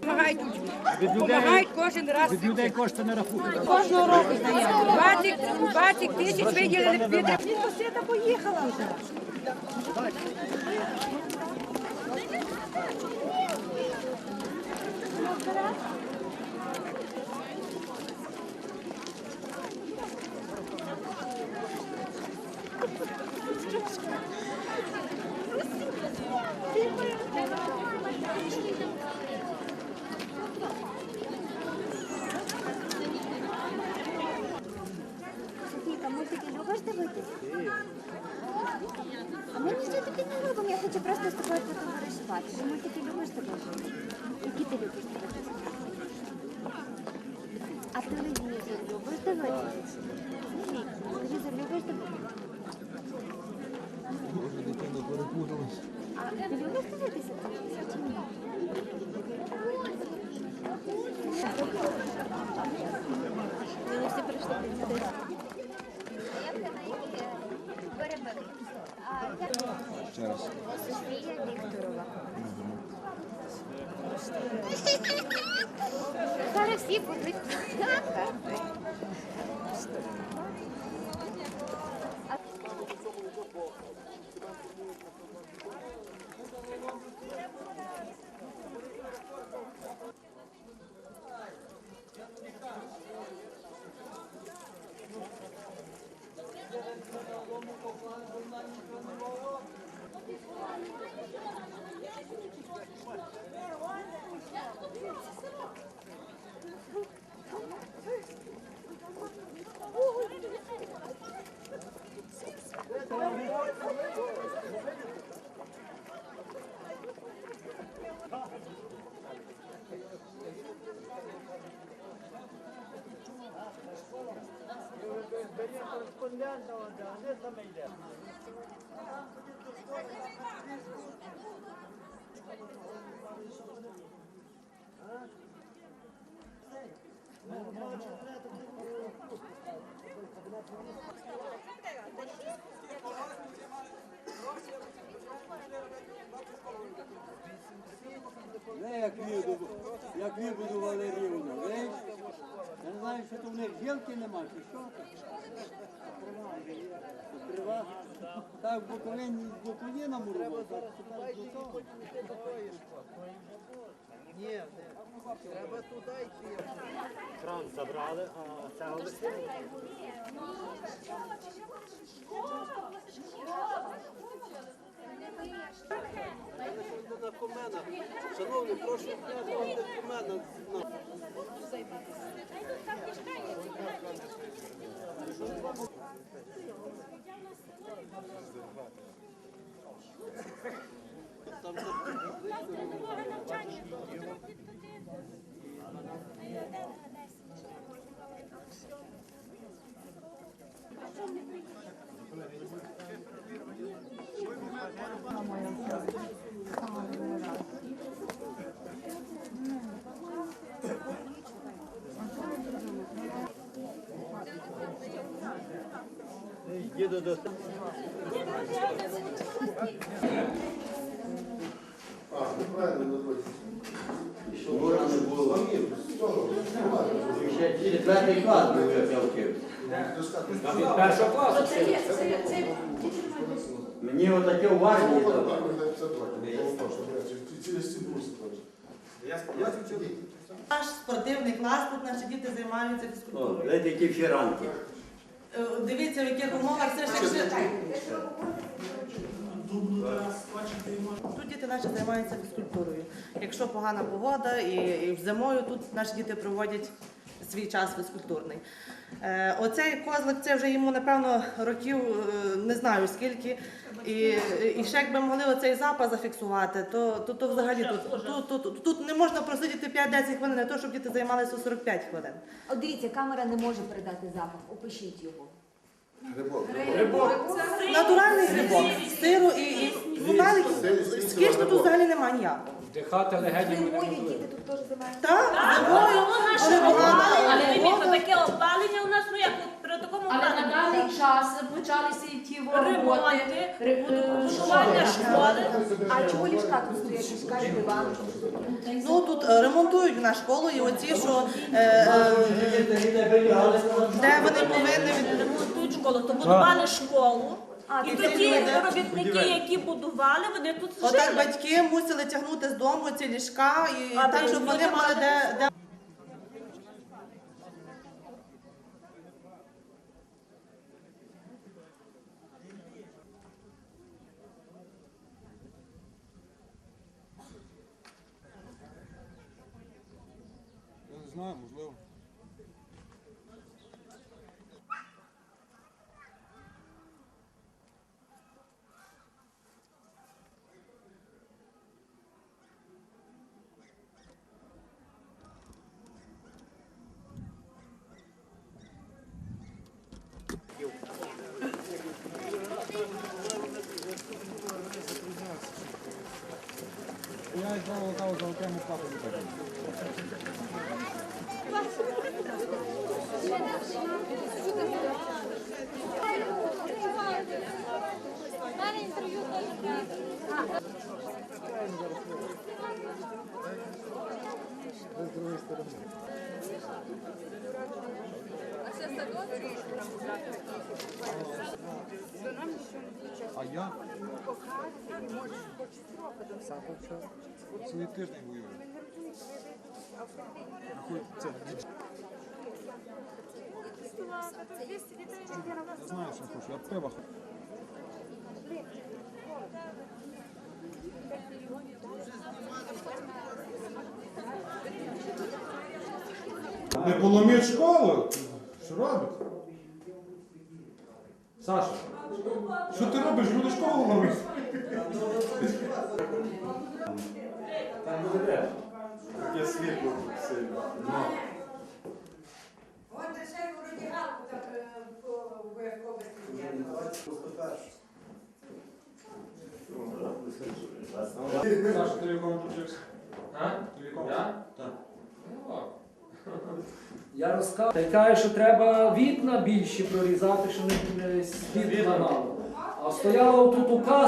Помагають, помагають кожен раз. Від людей кошти не рахують. Кожного року здаємо. 20, 20 тисяч виділили під Сусіда поїхала вже. Софійка, мультики любиш дивитися? А ми нічого тобі не робимо, я хочу просто з тобою потоваришувати. Ти мультики любиш? Які ти любиш? А телевізор любиш дивитися? Софійка, телевізор любиш дивитися? А ти любиш дивитися телевізор чи ні? Вони всі прийшли дивитися. Ще раз. Софія Вікторова. Зараз всі будуть Не, як вибуду, як вибуду Валеріївну, знаєш? Я не знаю, що то в них гілки нема, чи що? Крива. Так, в Буковині, в Буковині намурував, так тепер до того. Кран забрали, а цього листили. На комена. Шановні, прошу зняти комена. Діду до А, ну правильно, назвати. Можна не було. ще четвертий клас був, як я вчився. Від першого класу. Мені отаке в армії дали. Через ці бруси Наш спортивний клас, тут наші діти займаються О, фізкультурою. знаєте, які всі ранки. Е, Дивіться, в яких умовах це ж жити. Тут діти наші займаються фізкультурою. Якщо погана погода і, і зимою тут наші діти проводять свій час фізкультурний. Е, оцей козлик, це вже йому, напевно, років е, не знаю скільки. І, і ще якби могли оцей запас зафіксувати, то, то, то взагалі тут, тут, тут, тут, тут не можна просидіти 5-10 хвилин, не то, щоб діти займалися 45 хвилин. От дивіться, камера не може передати запах. Опишіть його. Грибок. Натуральний грибок, сиру і, і бували, скішну тут взагалі немає ніякого. Вдихати діти тут теж займаються. Так, зимою, але погано. Але таке опалення у нас, ну як при такому Але на даний час почалися і ті роботи. Е, будування школи. А чому ліжка тут стоять? Ліжка ж нема. Ну тут е, ремонтують на школу і оці, що е, е, де вони повинні школу, то будували школу. А, І тут тоді люди. робітники, які будували, вони тут Отак жили. батьки мусили тягнути з дому ці ліжка і А так, щоб вони люди мали де, де Я не знаю, можливо. А я? Цілий тиждень воюю. Рахуй, це Я знаю, що хочу. Я пиво хочу. Не поломіть школу. Що робить? Саша, Що ти робиш? Люди школу ламають. там буде де? Таке світло сильно. Саша, ти в якому тут вчився? А? Ти в якому? Я? Так. Я розказую. Та й каже, що треба вікна більші прорізати, щоб не світ мало. А стояло тут указ.